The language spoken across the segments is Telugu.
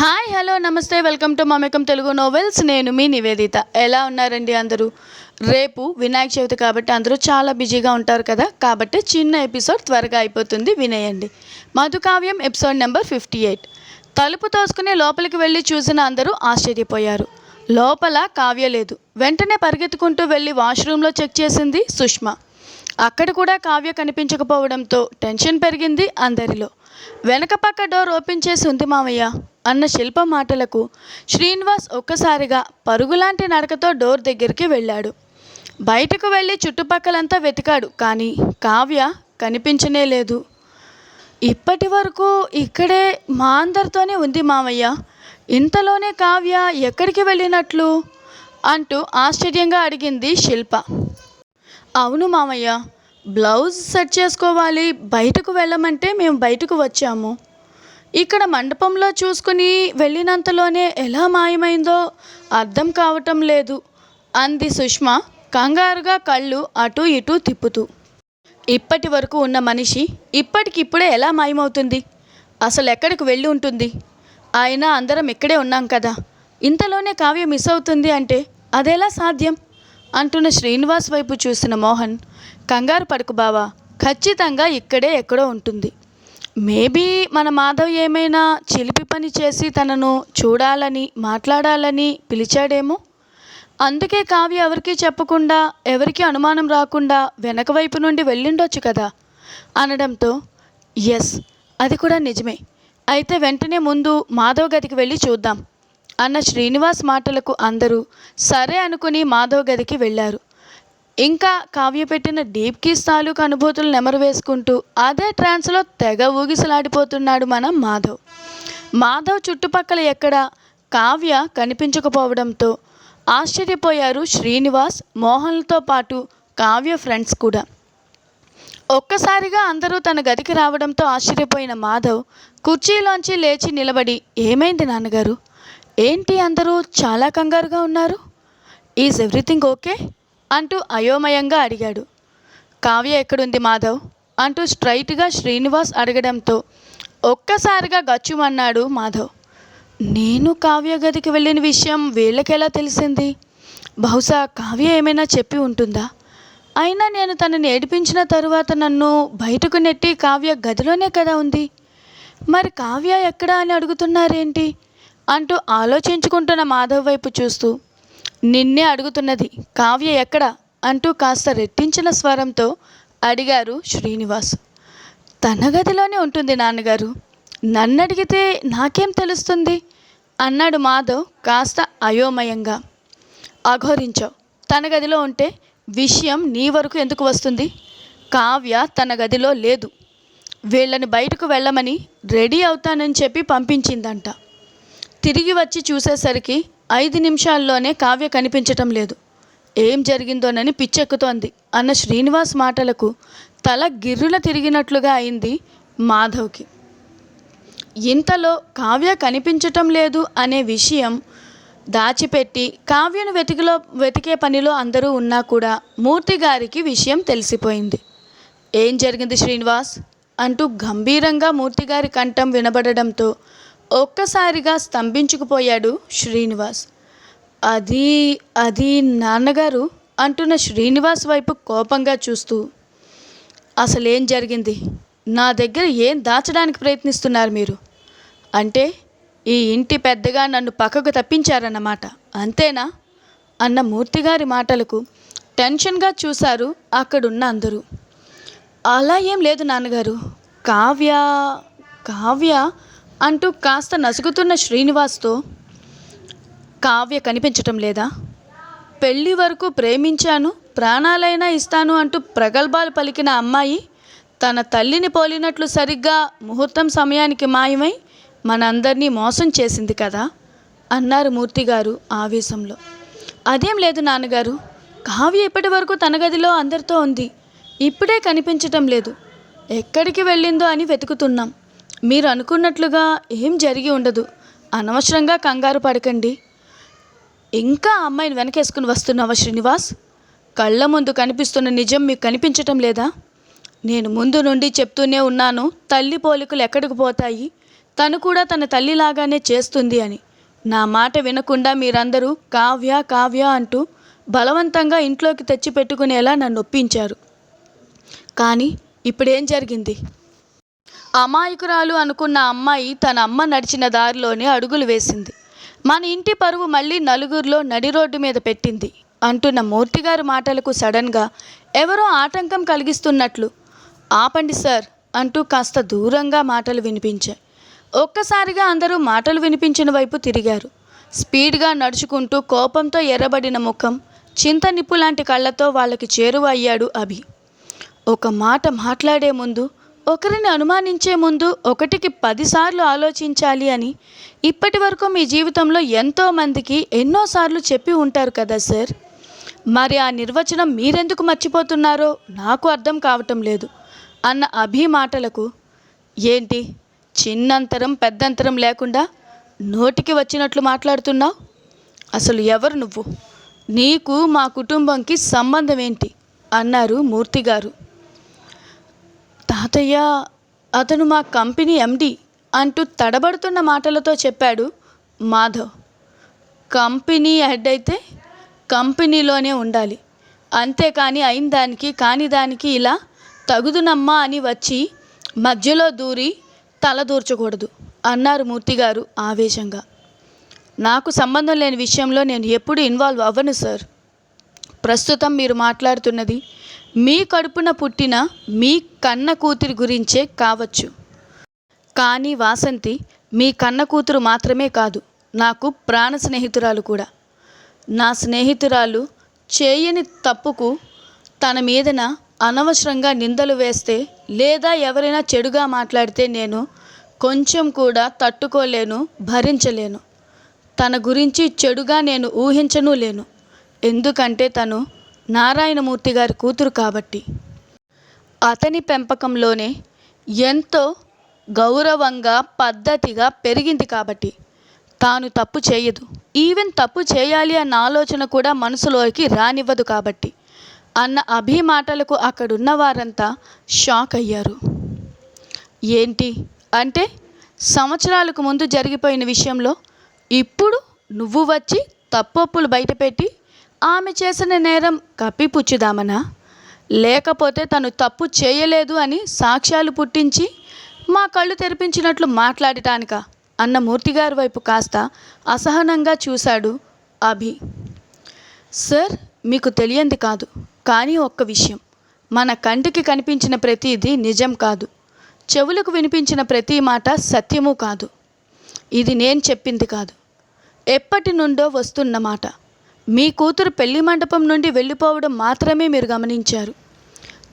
హాయ్ హలో నమస్తే welcome to Mamekam Telugu novels నేను మీ నివేదిత. ఎలా ఉన్నారండి అందరూ? రేపు వినాయక చవితి కాబట్టి అందరూ చాలా బిజీగా ఉంటారు కదా. కాబట్టి చిన్న ఎపిసోడ్ త్వరగా అయిపోతుంది. వినేయండి. Madhukavyam episode number fifty eight తలుపు తోసుకుని లోపలికి వెళ్ళి చూసిన అందరూ ఆశ్చర్యపోయారు. లోపల కావ్య లేదు. వెంటనే పరిగెత్తుకుంటూ వెళ్ళి వాష్రూమ్లో చెక్ చేసింది సుష్మా. అక్కడ కూడా కావ్య కనిపించకపోవడంతో టెన్షన్ పెరిగింది అందరిలో. వెనక పక్క డోర్ ఓపెన్ చేసి ఉంది మామయ్య అన్న శిల్ప మాటలకు శ్రీనివాస్ ఒక్కసారిగా పరుగులాంటి నడకతో డోర్ దగ్గరికి వెళ్ళాడు. బయటకు వెళ్ళి చుట్టుపక్కలంతా వెతికాడు కానీ కావ్య కనిపించనే లేదు. ఇప్పటి వరకు ఇక్కడే మా అందరితోనే ఉంది మామయ్య. ఇంతలోనే కావ్య ఎక్కడికి వెళ్ళినట్లు? అంటూ ఆశ్చర్యంగా అడిగింది శిల్ప. అవును మామయ్య బ్లౌజ్ సెట్ చేసుకోవాలి బయటకు వెళ్ళమంటే మేము బయటకు వచ్చాము. ఇక్కడ మండపంలో చూసుకుని వెళ్ళినంతలోనే ఎలా మాయమైందో అర్థం కావటం లేదు. అంది సుష్మ కంగారుగా కళ్ళు అటు ఇటు తిప్పుతూ. ఇప్పటి వరకు ఉన్న మనిషి ఇప్పటికిప్పుడే ఎలా మాయమవుతుంది? అసలు ఎక్కడికి వెళ్ళి ఉంటుంది? అయినా అందరం ఇక్కడే ఉన్నాం కదా. ఇంతలోనే కావ్య మిస్ అవుతుంది అంటే అదెలా సాధ్యం? అంటున్న శ్రీనివాస్ వైపు చూసిన మోహన్ కంగారు పడుకు బావా ఖచ్చితంగా ఇక్కడే ఎక్కడో ఉంటుంది. మేబీ మన మాధవ్ ఏమైనా చిలిపి పని చేసి తనను చూడాలని మాట్లాడాలని పిలిచాడేమో? అందుకే కావ్య ఎవరికీ చెప్పకుండా ఎవరికీ అనుమానం రాకుండా వెనక వైపు నుండి వెళ్ళిండొచ్చు కదా? అనడంతో ఎస్ అది కూడా నిజమే. అయితే వెంటనే ముందు మాధవ్ గదికి వెళ్ళి చూద్దాం అన్న శ్రీనివాస్ మాటలకు అందరూ సరే అనుకుని మాధవ్ గదికి వెళ్ళారు. ఇంకా కావ్య పెట్టిన డీప్ కిస్ తాలూకు అనుభూతులు నెమరు వేసుకుంటూ అదే ట్రాన్స్లో తెగ ఊగిసలాడిపోతున్నాడు మన మాధవ్. మాధవ్ చుట్టుపక్కల ఎక్కడ? కావ్య కనిపించకపోవడంతో ఆశ్చర్యపోయారు శ్రీనివాస్ మోహన్లతో పాటు కావ్య ఫ్రెండ్స్ కూడా. ఒక్కసారిగా అందరూ తన గదికి రావడంతో ఆశ్చర్యపోయిన మాధవ్ కుర్చీలోంచి లేచి నిలబడి ఏమైంది నాన్నగారు? ఏంటి అందరూ చాలా కంగారుగా ఉన్నారు? ఈజ్ ఎవ్రీథింగ్ ఓకే అంటూ అయోమయంగా అడిగాడు. కావ్య ఎక్కడుంది మాధవ్? అంటూ స్ట్రైట్గా శ్రీనివాస్ అడగడంతో ఒక్కసారిగా గచ్చుమన్నాడు మాధవ్. నేను కావ్య గదికి వెళ్ళిన విషయం వీళ్ళకెలా తెలిసింది? బహుశా కావ్య ఏమైనా చెప్పి ఉంటుందా? అయినా నేను తనని ఏడిపించిన తరువాత నన్ను బయటకు నెట్టి కావ్య గదిలోనే కదా ఉంది. మరి కావ్య ఎక్కడా అని అడుగుతున్నారేంటి? అంటూ ఆలోచించుకుంటున్న మాధవ్ వైపు చూస్తూ నిన్నే అడుగుతున్నది కావ్య ఎక్కడ? అంటూ కాస్త రెట్టించిన స్వరంతో అడిగారు శ్రీనివాస్. తన గదిలోనే ఉంటుంది నాన్నగారు. నన్ను అడిగితే నాకేం తెలుస్తుంది? అన్నాడు మాధవ్ కాస్త అయోమయంగా. అఘోరించావు. తన గదిలో ఉంటే విషయం నీ వరకు ఎందుకు వస్తుంది? కావ్య తన గదిలో లేదు. వీళ్ళని బయటకు వెళ్ళమని రెడీ అవుతానని చెప్పి పంపించిందంట. తిరిగి వచ్చి చూసేసరికి ఐదు నిమిషాల్లోనే కావ్య కనిపించటం లేదు. ఏం జరిగిందోనని పిచ్చెక్కుతోంది. అన్న శ్రీనివాస్ మాటలకు తల గిర్రున తిరిగినట్లుగా అయింది మాధవ్కి. ఇంతలో కావ్య కనిపించటం లేదు అనే విషయం దాచిపెట్టి కావ్యను వెతికిలో వెతికే పనిలో అందరూ ఉన్నా కూడా మూర్తి గారికి విషయం తెలిసిపోయింది. ఏం జరిగింది శ్రీనివాస్? అంటూ గంభీరంగా మూర్తిగారి కంఠం వినబడడంతో ఒక్కసారిగా స్తంభించుకుపోయాడు శ్రీనివాస్. అది అది నాన్నగారు అంటున్న శ్రీనివాస్ వైపు కోపంగా చూస్తూ అసలేం జరిగింది? నా దగ్గర ఏం దాచడానికి ప్రయత్నిస్తున్నారు మీరు? అంటే ఈ ఇంటి పెద్దగా నన్ను పక్కకు తప్పించారన్నమాట అంతేనా అన్న మూర్తిగారి మాటలకు టెన్షన్గా చూశారు అక్కడున్న అందరూ. అలా ఏం లేదు నాన్నగారు. కావ్య కావ్య అంటూ కాస్త నసుగుతున్న శ్రీనివాస్తో కావ్య కనిపించటం లేదా? పెళ్ళి వరకు ప్రేమించాను ప్రాణాలైనా ఇస్తాను అంటూ ప్రగల్భాలు పలికిన అమ్మాయి తన తల్లిని పోలినట్లు సరిగ్గా ముహూర్తం సమయానికి మాయమై మనందరినీ మోసం చేసింది కదా? అన్నారు మూర్తిగారు ఆవేశంలో. అదేం లేదు నాన్నగారు కావ్య ఇప్పటి వరకు తన గదిలో అందరితో ఉంది. ఇప్పుడే కనిపించటం లేదు. ఎక్కడికి వెళ్ళిందో అని వెతుకుతున్నాం. మీరు అనుకున్నట్లుగా ఏం జరిగి ఉండదు. అనవసరంగా కంగారు పడకండి. ఇంకా అమ్మాయిని వెనకేసుకుని వస్తున్నావా శ్రీనివాస్? కళ్ళ ముందు కనిపిస్తున్న నిజం మీకు కనిపించటం లేదా? నేను ముందు నుండి చెప్తూనే ఉన్నాను తల్లి పోలికలు ఎక్కడికి పోతాయి? తను కూడా తన తల్లిలాగానే చేస్తుంది అని. నా మాట వినకుండా మీరందరూ కావ్య కావ్య అంటూ బలవంతంగా ఇంట్లోకి తెచ్చి పెట్టుకునేలా నన్ను ఒప్పించారు. కానీ ఇప్పుడేం జరిగింది? అమాయకురాలు అనుకున్న అమ్మాయి తన అమ్మ నడిచిన దారిలోనే అడుగులు వేసింది. మన ఇంటి పరువు మళ్ళీ నలుగురిలో నడి రోడ్డు మీద పెట్టింది అంటున్న మూర్తిగారి మాటలకు సడన్గా ఎవరో ఆటంకం కలిగిస్తున్నట్లు. ఆపండి సార్ అంటూ కాస్త దూరంగా మాటలు వినిపించాయి. ఒక్కసారిగా అందరూ మాటలు వినిపించిన వైపు తిరిగారు. స్పీడ్గా నడుచుకుంటూ కోపంతో ఎర్రబడిన ముఖం చింత నిప్పు లాంటి కళ్ళతో వాళ్ళకి చేరువ అయ్యాడు అభి. ఒక మాట మాట్లాడే ముందు ఒకరిని అనుమానించే ముందు ఒకటికి పదిసార్లు ఆలోచించాలి అని ఇప్పటి వరకు మీ జీవితంలో ఎంతోమందికి ఎన్నోసార్లు చెప్పి ఉంటారు కదా సార్. మరి ఆ నిర్వచనం మీరెందుకు మర్చిపోతున్నారో నాకు అర్థం కావటం లేదు. అన్న అభి మాటలకు ఏంటి? చిన్నంతరం పెద్దంతరం లేకుండా నోటికి వచ్చినట్లు మాట్లాడుతున్నావు? అసలు ఎవరు నువ్వు? నీకు మా కుటుంబంకి సంబంధం ఏంటి? అన్నారు మూర్తి అత్తయ్య అతను మా కంపెనీ ఎండి అంటూ తడబడుతున్న మాటలతో చెప్పాడు మాధవ్. కంపెనీ హెడ్ అయితే కంపెనీలోనే ఉండాలి. అంతేకాని అయిన దానికి కాని దానికి ఇలా తగుదునమ్మా అని వచ్చి మధ్యలో దూరి తల దూర్చకూడదు అన్నారు మూర్తిగారు ఆవేశంగా. నాకు సంబంధం లేని విషయంలో నేను ఎప్పుడు ఇన్వాల్వ్ అవ్వను సార్. ప్రస్తుతం మీరు మాట్లాడుతున్నది మీ కడుపున పుట్టిన మీ కన్న కూతురి గురించే కావచ్చు. కానీ వాసంతి మీ కన్న కూతురు మాత్రమే కాదు నాకు ప్రాణ స్నేహితురాలు కూడా. నా స్నేహితురాలు చేయని తప్పుకు తన మీదన అనవసరంగా నిందలు వేస్తే లేదా ఎవరైనా చెడుగా మాట్లాడితే నేను కొంచెం కూడా తట్టుకోలేను భరించలేను. తన గురించి చెడుగా నేను ఊహించను లేను. ఎందుకంటే తను నారాయణమూర్తి గారి కూతురు కాబట్టి. అతని పెంపకంలోనే ఎంతో గౌరవంగా పద్ధతిగా పెరిగింది కాబట్టి. తాను తప్పు చేయదు. ఈవెన్ తప్పు చేయాలి అన్న ఆలోచన కూడా మనసులోకి రానివ్వదు కాబట్టి. అన్న అభి మాటలకు అక్కడున్న వారంతా షాక్ అయ్యారు. ఏంటి? అంటే సంవత్సరాలకు ముందు జరిగిపోయిన విషయంలో ఇప్పుడు నువ్వు వచ్చి తప్పొప్పులు బయటపెట్టి ఆమె చేసిన నేరం కప్పిపుచ్చుదామనా? లేకపోతే తను తప్పు చేయలేదు అని సాక్ష్యాలు పుట్టించి మా కళ్ళు తెరిపించినట్లు మాట్లాడటానిక? అన్న మూర్తిగారి వైపు కాస్త అసహనంగా చూశాడు అభి. సార్ మీకు తెలియంది కాదు కానీ ఒక్క విషయం. మన కంటికి కనిపించిన ప్రతిదీ నిజం కాదు. చెవులకు వినిపించిన ప్రతి మాట సత్యము కాదు. ఇది నేను చెప్పింది కాదు. ఎప్పటి నుండో వస్తున్న మాట. మీ కూతురు పెళ్ళి మండపం నుండి వెళ్ళిపోవడం మాత్రమే మీరు గమనించారు.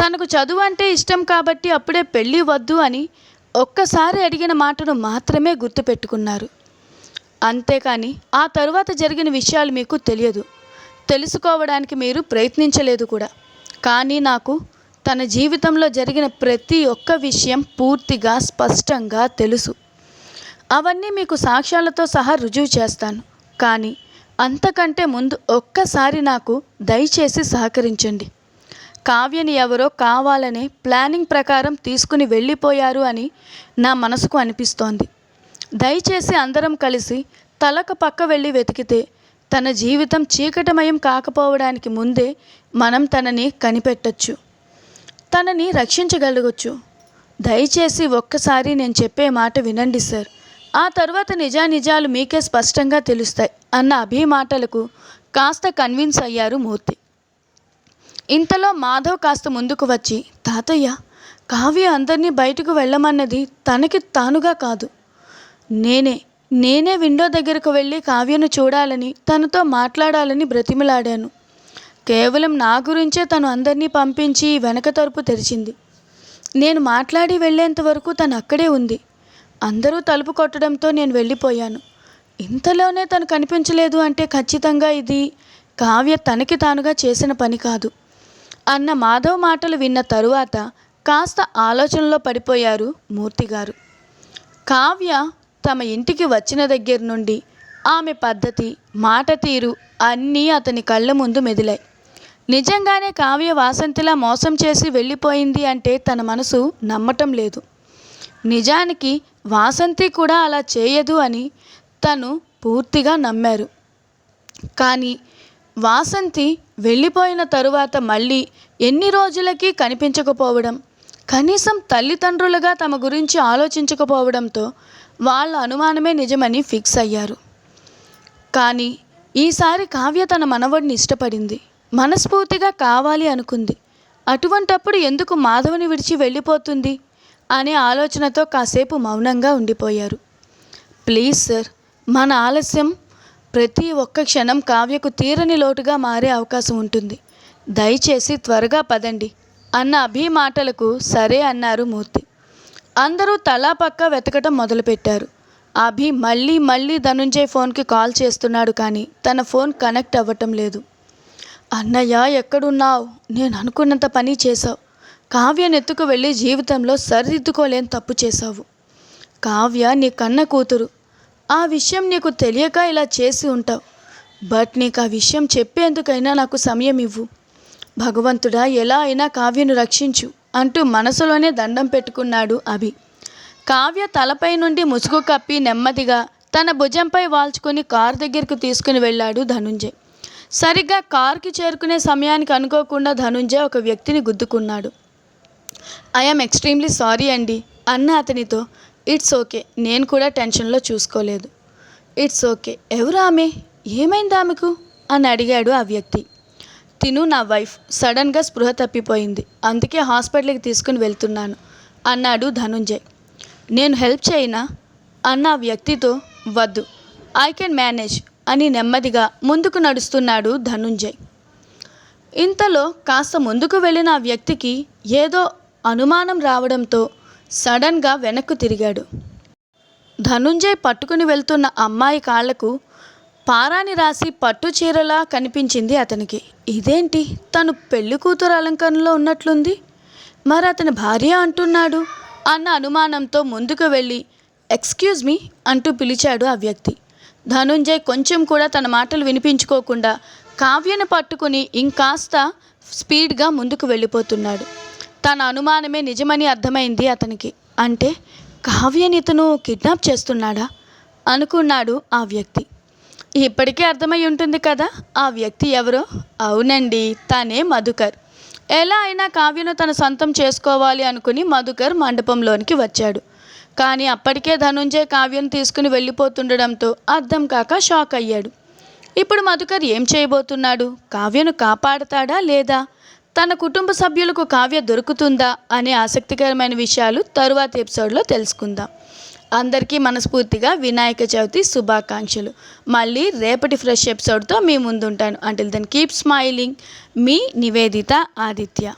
తనకు చదువు అంటే ఇష్టం కాబట్టి అప్పుడే పెళ్ళి వద్దు అని ఒక్కసారి అడిగిన మాటను మాత్రమే గుర్తుపెట్టుకున్నారు. అంతేకాని ఆ తరువాత జరిగిన విషయాలు మీకు తెలియదు. తెలుసుకోవడానికి మీరు ప్రయత్నించలేదు కూడా. కానీ నాకు తన జీవితంలో జరిగిన ప్రతి ఒక్క విషయం పూర్తిగా స్పష్టంగా తెలుసు. అవన్నీ మీకు సాక్ష్యాలతో సహా రుజువు చేస్తాను. కానీ అంతకంటే ముందు ఒక్కసారి నాకు దయచేసి సహకరించండి. కావ్యని ఎవరో కావాలనే ప్లానింగ్ ప్రకారం తీసుకుని వెళ్ళిపోయారు అని నా మనసుకు అనిపిస్తోంది. దయచేసి అందరం కలిసి తలకు పక్క వెళ్ళి వెతికితే తన జీవితం చీకటమయం కాకపోవడానికి ముందే మనం తనని కనిపెట్టచ్చు. తనని రక్షించగలగచ్చు. దయచేసి ఒక్కసారి నేను చెప్పే మాట వినండి సార్. ఆ తర్వాత నిజానిజాలు మీకే స్పష్టంగా తెలుస్తాయి అన్న అభి మాటలకు కాస్త కన్విన్స్ అయ్యారు మూర్తి. ఇంతలో మాధవ్ కాస్త ముందుకు వచ్చి తాతయ్య కావ్య అందరినీ బయటకు వెళ్ళమన్నది తనకి తానుగా కాదు. నేనే నేనే విండో దగ్గరకు వెళ్ళి కావ్యను చూడాలని తనతో మాట్లాడాలని బ్రతిమలాడాను. కేవలం నా గురించే తను అందరినీ పంపించి వెనక తలుపు తెరిచింది. నేను మాట్లాడి వెళ్ళేంత వరకు తను అక్కడే ఉంది. అందరూ తలుపు కొట్టడంతో నేను వెళ్ళిపోయాను. ఇంతలోనే తను కనిపించలేదు అంటే ఖచ్చితంగా ఇది కావ్య తనకి తానుగా చేసిన పని కాదు. అన్న మాధవ్ మాటలు విన్న తరువాత కాస్త ఆలోచనలో పడిపోయారు మూర్తిగారు. కావ్య తమ ఇంటికి వచ్చిన దగ్గర నుండి ఆమె పద్ధతి మాట తీరు అన్నీ అతని కళ్ళ ముందు మెదిలాయి. నిజంగానే కావ్య వాసంతిలా మోసం చేసి వెళ్ళిపోయింది అంటే తన మనసు నమ్మటం లేదు. నిజానికి వాసంతి కూడా అలా చేయదు అని తను పూర్తిగా నమ్మారు. కానీ వాసంతి వెళ్ళిపోయిన తరువాత మళ్ళీ ఎన్ని రోజులకి కనిపించకపోవడం కనీసం తల్లిదండ్రులుగా తమ గురించి ఆలోచించకపోవడంతో వాళ్ళ అనుమానమే నిజమని ఫిక్స్ అయ్యారు. కానీ ఈసారి కావ్య తన మనవడిని ఇష్టపడింది. మనస్ఫూర్తిగా కావాలి అనుకుంది. అటువంటప్పుడు ఎందుకు మాధవుని విడిచి వెళ్ళిపోతుంది? అనే ఆలోచనతో కాసేపు మౌనంగా ఉండిపోయారు. ప్లీజ్ సార్ మన ఆలస్యం ప్రతి ఒక్క క్షణం కావ్యకు తీరని లోటుగా మారే అవకాశం ఉంటుంది. దయచేసి త్వరగా పదండి అన్న అభి మాటలకు సరే అన్నారు మూర్తి. అందరూ తలా పక్క వెతకటం మొదలుపెట్టారు. అభి మళ్ళీ మళ్ళీ ధనుంజయ్ ఫోన్కి కాల్ చేస్తున్నాడు కానీ తన ఫోన్ కనెక్ట్ అవ్వటం లేదు. అన్నయ్య ఎక్కడున్నావు? నేను అనుకున్నంత పని చేశావు. కావ్యను ఎత్తుకు వెళ్ళి జీవితంలో సరిదిద్దుకోలేని తప్పు చేశావు. కావ్య నీ కన్న కూతురు. ఆ విషయం నీకు తెలియక ఇలా చేసి ఉంటావు. బట్ నీకు ఆ విషయం చెప్పేందుకైనా నాకు సమయం ఇవ్వు. భగవంతుడా ఎలా అయినా కావ్యను రక్షించు అంటూ మనసులోనే దండం పెట్టుకున్నాడు అభి. కావ్య తలపై నుండి ముసుగు కప్పి నెమ్మదిగా తన భుజంపై వాల్చుకొని కారు దగ్గరకు తీసుకుని వెళ్ళాడు ధనుంజయ్. సరిగ్గా కారుకి చేరుకునే సమయానికి అనుకోకుండా ధనుంజయ్ ఒక వ్యక్తిని గుద్దుకున్నాడు. ఐఎమ్ ఎక్స్ట్రీమ్లీ సారీ అండి అన్న అతనితో ఇట్స్ ఓకే నేను కూడా టెన్షన్లో చూసుకోలేదు. ఇట్స్ ఓకే ఎవరు ఆమె? ఏమైంది ఆమెకు? అని అడిగాడు ఆ వ్యక్తి. తిను నా వైఫ్. సడన్గా స్పృహ తప్పిపోయింది. అందుకే హాస్పిటల్కి తీసుకుని వెళ్తున్నాను అన్నాడు ధనుంజయ్. నేను హెల్ప్ చేయనా? అన్న వ్యక్తితో వద్దు. ఐ కెన్ మేనేజ్ అని నెమ్మదిగా ముందుకు నడుస్తున్నాడు ధనుంజయ్. ఇంతలో కాస్త ముందుకు వెళ్ళిన ఆ వ్యక్తికి ఏదో అనుమానం రావడంతో సడన్గా వెనక్కు తిరిగాడు. ధనుంజయ్ పట్టుకుని వెళ్తున్న అమ్మాయి కాళ్ళకు పారాని రాసి పట్టు చీరలా కనిపించింది అతనికి. ఇదేంటి? తను పెళ్ళి కూతురు అలంకరణలో ఉన్నట్లుంది? మరి అతని భార్య అంటున్నాడు అన్న అనుమానంతో ముందుకు వెళ్ళి ఎక్స్క్యూజ్ మీ అంటూ పిలిచాడు ఆ వ్యక్తి. ధనుంజయ్ కొంచెం కూడా తన మాటలు వినిపించుకోకుండా కావ్యను పట్టుకుని ఇంకాస్త స్పీడ్గా ముందుకు వెళ్ళిపోతున్నాడు. తన అనుమానమే నిజమని అర్థమైంది అతనికి. అంటే కావ్యని ఇతను కిడ్నాప్ చేస్తున్నాడా? అనుకున్నాడు ఆ వ్యక్తి. ఇప్పటికే అర్థమై ఉంటుంది కదా ఆ వ్యక్తి ఎవరో? అవునండి తనే మధుకర్. ఎలా అయినా కావ్యను తన సొంతం చేసుకోవాలి అనుకుని మధుకర్ మండపంలోనికి వచ్చాడు. కానీ అప్పటికే ధనుంజయ్ కావ్యం తీసుకుని వెళ్ళిపోతుండడంతో అర్థం కాక షాక్ అయ్యాడు. ఇప్పుడు మధుకర్ ఏం చేయబోతున్నాడు? కావ్యను కాపాడతాడా లేదా? తన కుటుంబ సభ్యులకు కావ్య దొరుకుతుందా అనే ఆసక్తికరమైన విషయాలు తరువాత ఎపిసోడ్లో తెలుసుకుందాం. అందరికీ మనస్ఫూర్తిగా వినాయక చవితి శుభాకాంక్షలు. మళ్ళీ రేపటి ఫ్రెష్ ఎపిసోడ్తో మీ ముందుంటాను. అంటిల్ దెన్ కీప్ స్మైలింగ్ మీ నివేదిత ఆదిత్య.